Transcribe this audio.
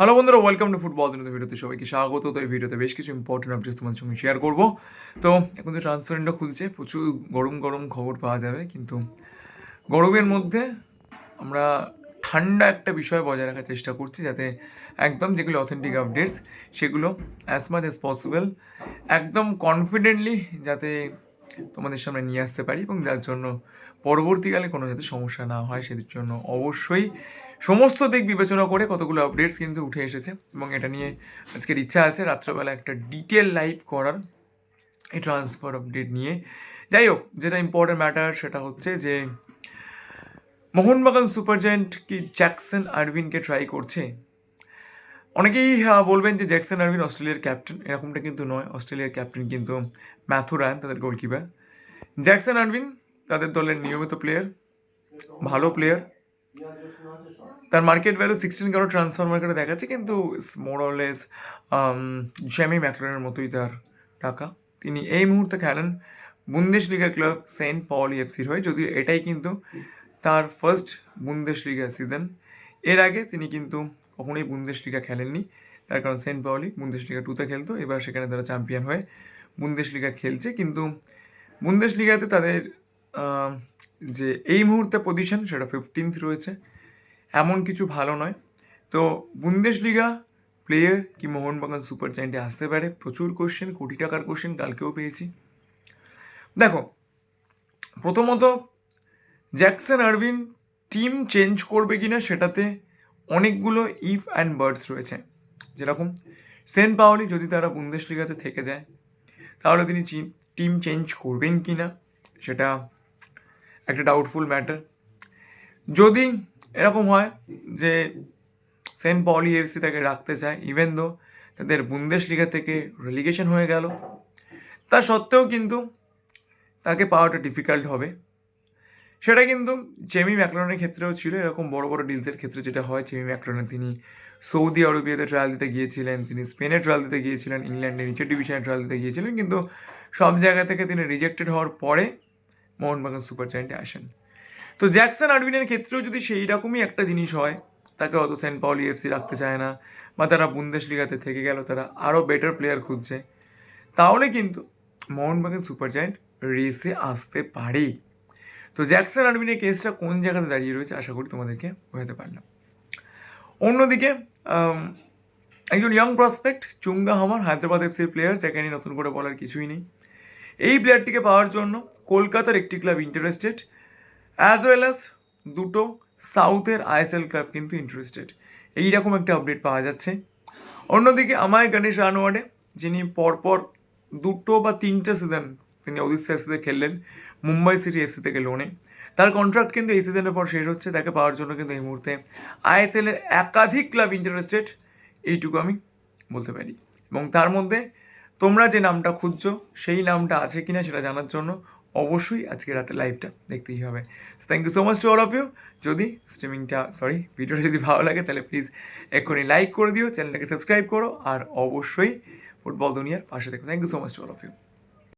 Hello বন্ধুরা welcome to football দিনের ভিডিওতে সবাইকে স্বাগত। তো এই ভিডিওতে বেশ কিছু ইম্পর্টেন্ট আপডেটস তোমাদের সঙ্গে শেয়ার করব। তো এখন তো ট্রান্সফারেন্টটা খুলছে, প্রচুর গরম গরম খবর পাওয়া যাবে, কিন্তু গরমের মধ্যে আমরা ঠান্ডা একটা বিষয় বজায় রাখার চেষ্টা করছি, যাতে একদম যেগুলো অথেন্টিক আপডেটস সেগুলো অ্যাজ মাচ অ্যাজ পসিবল একদম কনফিডেন্টলি যাতে তোমাদের সামনে নিয়ে আসতে পারি এবং যার জন্য পরবর্তীকালে কোনো যাতে সমস্যা না হয়, সেটির জন্য অবশ্যই সমস্ত দিক বিবেচনা করে কতগুলো আপডেটস কিন্তু উঠে এসেছে এবং এটা নিয়ে আজকের ইচ্ছা আছে রাত্রেবেলা একটা ডিটেল লাইভ করার এই ট্রান্সফার আপডেট নিয়ে। যাই হোক যেটা ইম্পর্টেন্ট ম্যাটার সেটা হচ্ছে যে মোহনবাগান সুপার জায়েন্ট কি জ্যাকসন আরভিনকে ট্রাই করছে? অনেকেই আহ, বলবেন যে জ্যাকসন আরভিন অস্ট্রেলিয়ার ক্যাপ্টেন এরকমটা কিন্তু নয়। অস্ট্রেলিয়ার ক্যাপ্টেন কিন্তু ম্যাথু রায়ন তাদের গোলকিপার জ্যাকসন আরভিন তাদের দলের নিয়মিত প্লেয়ার ভালো প্লেয়ার তার মার্কেট ভ্যালু সিক্সটিন কারও ট্রান্সফার মার্কেটে দেখাচ্ছে, কিন্তু মোরলেস জ্যামি ম্যাকলারের মতোই তার টাকা। তিনি এই মুহূর্তে খেলেন বুন্দেশ লিগা ক্লাব সেন্ট পল এফসির হয়ে, যদিও এটাই কিন্তু তার ফার্স্ট বুন্দেশ লিগা সিজন এর আগে তিনি কিন্তু কখনোই বুন্দেশ লিগা খেলেননি, তার কারণ সেন্ট পাওলি বুন্দেশ লিগা টুতে খেলতো, এবার সেখানে তারা চ্যাম্পিয়ন হয়ে বুন্দেশ লিগা খেলছে, কিন্তু বুন্দেশ লিগাতে তাদের যে এই মুহূর্তে পজিশন সেটা ফিফটিন্থ রয়েছে। এমন কিছু ভালো নয়। তো বুন্দেশ লিগা প্লেয়ার কি মোহনবাগান সুপার জায়েন্টে আসতে পারে? প্রচুর কোশ্চেন কোটি টাকার কোশ্চেন কালকেও পেয়েছি। দেখো, প্রথমত জ্যাকসন আরভিন টিম চেঞ্জ করবে কি না সেটাতে অনেকগুলো ইফ অ্যান্ড বার্ডস রয়েছে। যেরকম সেন্ট পাওলি যদি তারা বুন্দেশ লিগাতে থেকে যায়, তাহলে তিনি টিম চেঞ্জ করবেন কি না সেটা একটা ডাউটফুল ম্যাটার যদি এরকম হয় যে সেন্ট পলি এফসি তাকে রাখতে চায় ইভেন দো তাদের বুন্দেশ লিগা থেকে রেলিগেশন হয়ে গেল, তা সত্ত্বেও কিন্তু তাকে পাওয়াটা ডিফিকাল্ট হবে। সেটা কিন্তু জেমি ম্যাকলনের ক্ষেত্রেও ছিল, এরকম বড় বড় ডিলসের ক্ষেত্রে যেটা হয়। জেমি ম্যাকলনের তিনি সৌদি আরবিয়াতে ট্রায়াল দিতে গিয়েছিলেন, তিনি স্পেনে ট্রায়াল দিতে গিয়েছিলেন ইংল্যান্ডে নিচের ডিভিশনে ট্রায়াল দিতে গিয়েছিলেন, কিন্তু সব জায়গা থেকে তিনি রিজেক্টেড হওয়ার পরে মোহনবাগান সুপার জায়েন্টে আসেন। তো জ্যাকসন আরভিনের ক্ষেত্রেও যদি সেই রকমই একটা জিনিস হয়, তাকে অত সেন্ট পাউলি এফসি রাখতে চায় না, বা তারা বুন্দেশ লিগাতে থেকে গেল, তারা আরও বেটার প্লেয়ার খুঁজছে, তাহলে কিন্তু মোহনবাগান সুপার জায়েন্ট রেসে আসতে পারে। তো জ্যাকসন আরভিনের কেসটা কোন জায়গাতে দাঁড়িয়ে রয়েছে আশা করি তোমাদেরকে বোঝাতে পারলাম। অন্যদিকে একজন ইয়াং প্রসপেক্ট চুঙ্গা হামার, হায়দ্রাবাদ এফসির প্লেয়ার যাকে নিয়ে নতুন করে বলার কিছুই নেই। এই প্লেয়ারটিকে পাওয়ার জন্য কলকাতার একটি club interested as well as দুটো সাউথের আইএসএল ক্লাব কিন্তু ইন্টারেস্টেড এইরকম একটা আপডেট পাওয়া যাচ্ছে। অন্যদিকে আমায় গণেশ রানওয়াডে, যিনি পরপর দুটো বা তিনটে সিজন তিনি ওদিশা এফসিতে খেললেন মুম্বাই সিটি এফসি থেকে লোনে তার কন্ট্রাক্ট কিন্তু এই সিজনের পর শেষ হচ্ছে, তাকে পাওয়ার জন্য কিন্তু এই মুহূর্তে আইএসএলের একাধিক ক্লাব ইন্টারেস্টেড এইটুকু আমি বলতে পারি। এবং তার মধ্যে তোমরা যে নামটা খুঁজছো, সেই নামটা আছে কিনা সেটা জানার জন্য অবশ্যই আজকে রাতে লাইভটা দেখতেই হবে। Thank you so much to all of you যদি স্ট্রিমিংটা সরি ভিডিওটা যদি ভালো লাগে, তাহলে প্লিজ এক্ষুনি লাইক করে দিও চ্যানেলটাকে সাবস্ক্রাইব করো, আর অবশ্যই ফুটবল দুনিয়ার পাশে দেখো thank you so much to all of you